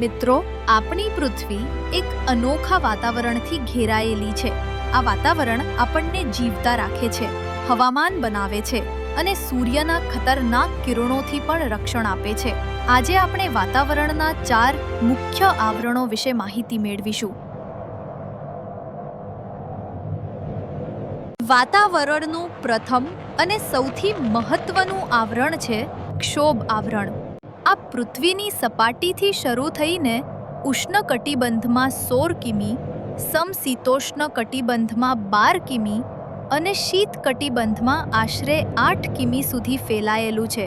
મિત્રો, આપણી પૃથ્વી એક અનોખા વાતાવરણથી ઘેરાયેલી છે. આ વાતાવરણ આપણને જીવતા રાખે છે, હવામાન બનાવે છે અને સૂર્યના ખતરનાક કિરણોથી પણ રક્ષણ આપે છે. આજે આપણે વાતાવરણના ચાર મુખ્ય આવરણો વિશે માહિતી મેળવીશું. વાતાવરણનું પ્રથમ અને સૌથી મહત્વનું આવરણ છે ક્ષોભ આવરણ. પૃથ્વીની સપાટીથી શરૂ થઈને ઉષ્ણકટિબંધમાં સોળ કિમી, સમશીતોષ્ણ કટિબંધમાં બાર કિમી અને શીત કટિબંધમાં આશરે આઠ કિમી સુધી ફેલાયેલું છે.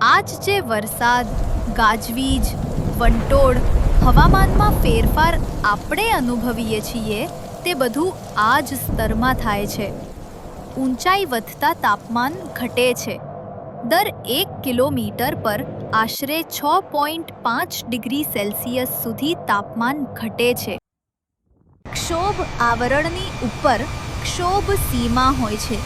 આજ જે વરસાદ, ગાજવીજ, વંટોળ, હવામાનમાં ફેરફાર આપણે અનુભવીએ છીએ તે બધું આ જ સ્તરમાં થાય છે. ઊંચાઈ વધતા તાપમાન ઘટે છે. દર એક કિલોમીટર પર આશરે છ પોઈન્ટ પાંચ ડિગ્રી સેલ્સિયસ સુધી તાપમાન ઘટે છે. ક્ષોભ આવરણની ઉપર ક્ષોભ સીમા હોય છે,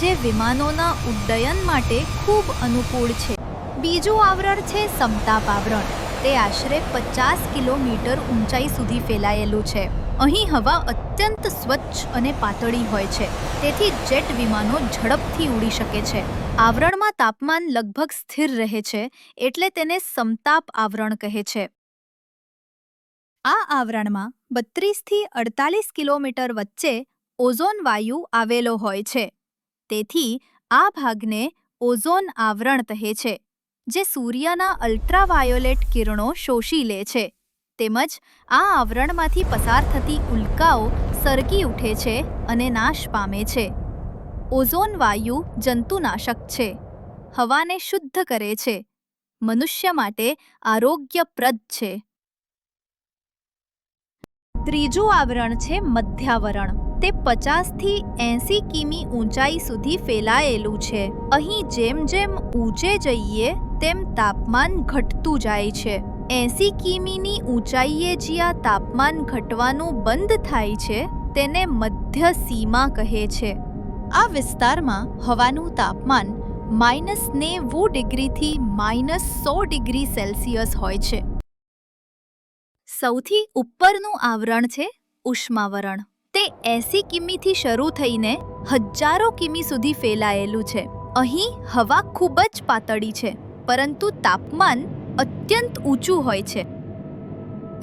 જે વિમાનોના ઉડ્ડયન માટે ખૂબ અનુકૂળ છે. બીજું આવરણ છે સમતાપ આવરણ. તે આશરે પચાસ કિલોમીટર ઊંચાઈ સુધી ફેલાયેલું છે. અહીં હવા અત્યંત સ્વચ્છ અને પાતળી હોય છે, તેથી જેટ વિમાનો ઝડપથી ઉડી શકે છે. આવરણમાં તાપમાન લગભગ સ્થિર રહે છે એટલે તેને સમતાપ આવરણ કહે છે. આ આવરણમાં બત્રીસથી અડતાલીસ કિલોમીટર વચ્ચે ઓઝોન વાયુ આવેલો હોય છે. તેથી આ ભાગને ઓઝોન આવરણ કહે છે, જે સૂર્યના અલ્ટ્રાવાયોલેટ કિરણો શોષી લે છે. તેમજ આ આવરણમાંથી પસાર થતી ઉલ્કાઓ સરકી ઉઠે છે અને નાશ પામે છે. ઓઝોન વાયુ જંતુનાશક છે. હવાને શુદ્ધ કરે છે. મનુષ્ય માટે આરોગ્યપ્રદ છે. ત્રીજું આવરણ છે મધ્યાવરણ. તે પચાસથી એંસી કિમી ઊંચાઈ સુધી ફેલાયેલું છે. અહીં જેમ જેમ ઊંચે જઈએ, તેમ તાપમાન ઘટતું જાય છે. એંસી કિમીની ઊંચાઈએ જ્યાં તાપમાન ઘટવાનું બંધ થાય છે, તેને મધ્ય સીમા કહે છે. આ વિસ્તારમાં હવાનું તાપમાન માઇનસ નેવું ડિગ્રીથી માઇનસ સો ડિગ્રી સેલ્સિયસ હોય છે. સૌથી ઉપરનું આવરણ છે ઉષ્માવરણ. તે એસી કિમીથી શરૂ થઈને હજારો કિમી સુધી ફેલાયેલું છે. અહીં હવા ખૂબ જ પાતળી છે, પરંતુ તાપમાન અત્યંત ઊંચું હોય છે.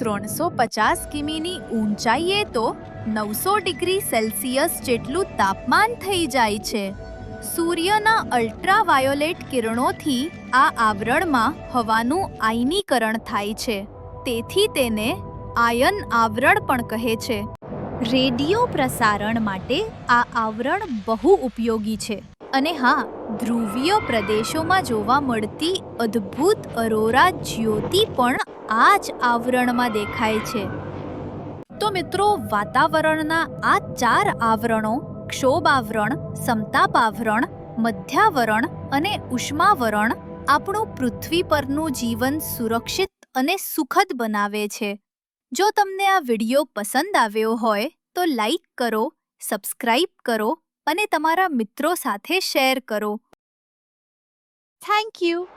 ત્રણસો પચાસ કિમીની ઊંચાઈએ તો નવસો ડિગ્રી સેલ્સિયસ જેટલું તાપમાન થઈ જાય છે. સૂર્યના અલ્ટ્રાવાયોલેટ કિરણોથી આ આવરણમાં હવાનું આયનીકરણ થાય છે. તેથી તેને આયન આવરણ પણ કહે છે. રેડિયો પ્રસારણ માટે આ આવરણ બહુ ઉપયોગી છે. અને હા, ધ્રુવીય પ્રદેશોમાં જોવા મળતી અદ્ભુત અરોરા જ્યોતિ પણ આ જ આવરણમાં દેખાય છે. તો મિત્રો, વાતાવરણના આ ચાર આવરણો ક્ષોભ સમતાપાવરણ, મધ્યાવરણ અને ઉષ્માવરણ આપણું પૃથ્વી પરનું જીવન સુરક્ષિત અને સુખદ બનાવે છે. જો તમને આ વીડિયો પસંદ આવ્યો હોય, તો લાઈક કરો, સબસ્ક્રાઇબ કરો અને તમારા મિત્રો સાથે શેર કરો. Thank you.